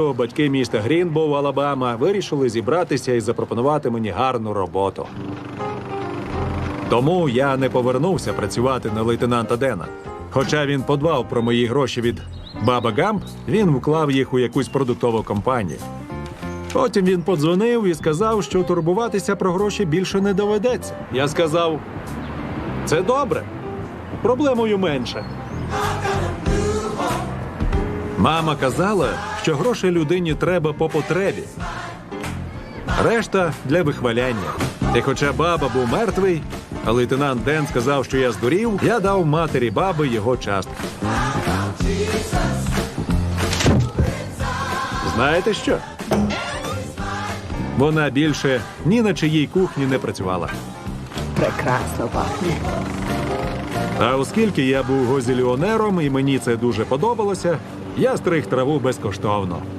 батьки міста Грінбоу, Алабама, вирішили зібратися і запропонувати мені гарну роботу. Тому я не повернувся працювати на лейтенанта Дена. Хоча він подбав про мої гроші від Баба Гамп, він вклав їх у якусь продуктову компанію. Потім він подзвонив і сказав, що турбуватися про гроші більше не доведеться. Я сказав: це добре, проблемою менше. Мама казала, що грошей людині треба по потребі. Решта для вихваляння. І хоча баба був мертвий, а лейтенант Ден сказав, що я здурів, я дав матері баби його частку. Знаєте що? Вона більше ні на чиїй кухні не працювала. Прекрасно пахне. А оскільки я був гозіліонером і мені це дуже подобалося, я стриг траву безкоштовно.